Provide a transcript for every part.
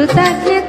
కృతజ్ఞ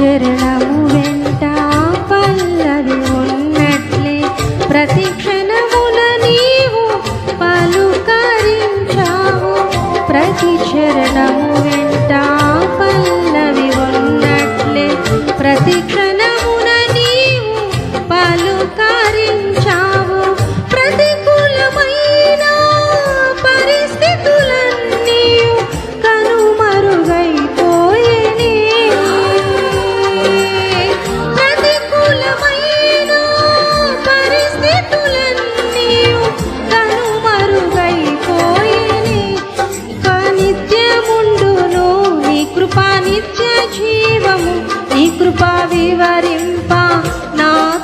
মানুষের নাম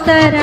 ಮಾಡ್ತಾರೆ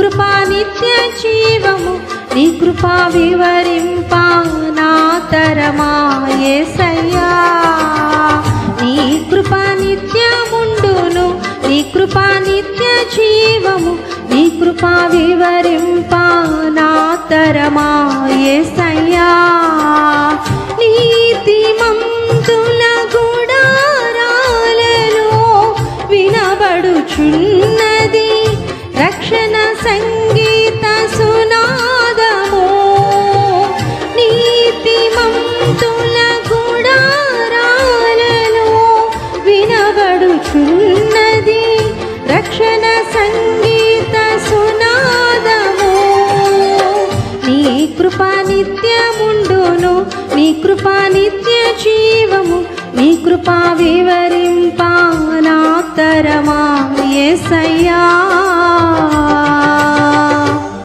కృపా నిత్య జీవము నీ కృపా వివరింపా నా నీ కృపా నిత్యముండును నీ కృపా నిత్య జీవము నీ కృపా వివరింపా నా నిత్యముండును నీ కృప నిత్య జీవము నీ కృప వివరింప నా తరమా యేసయ్యా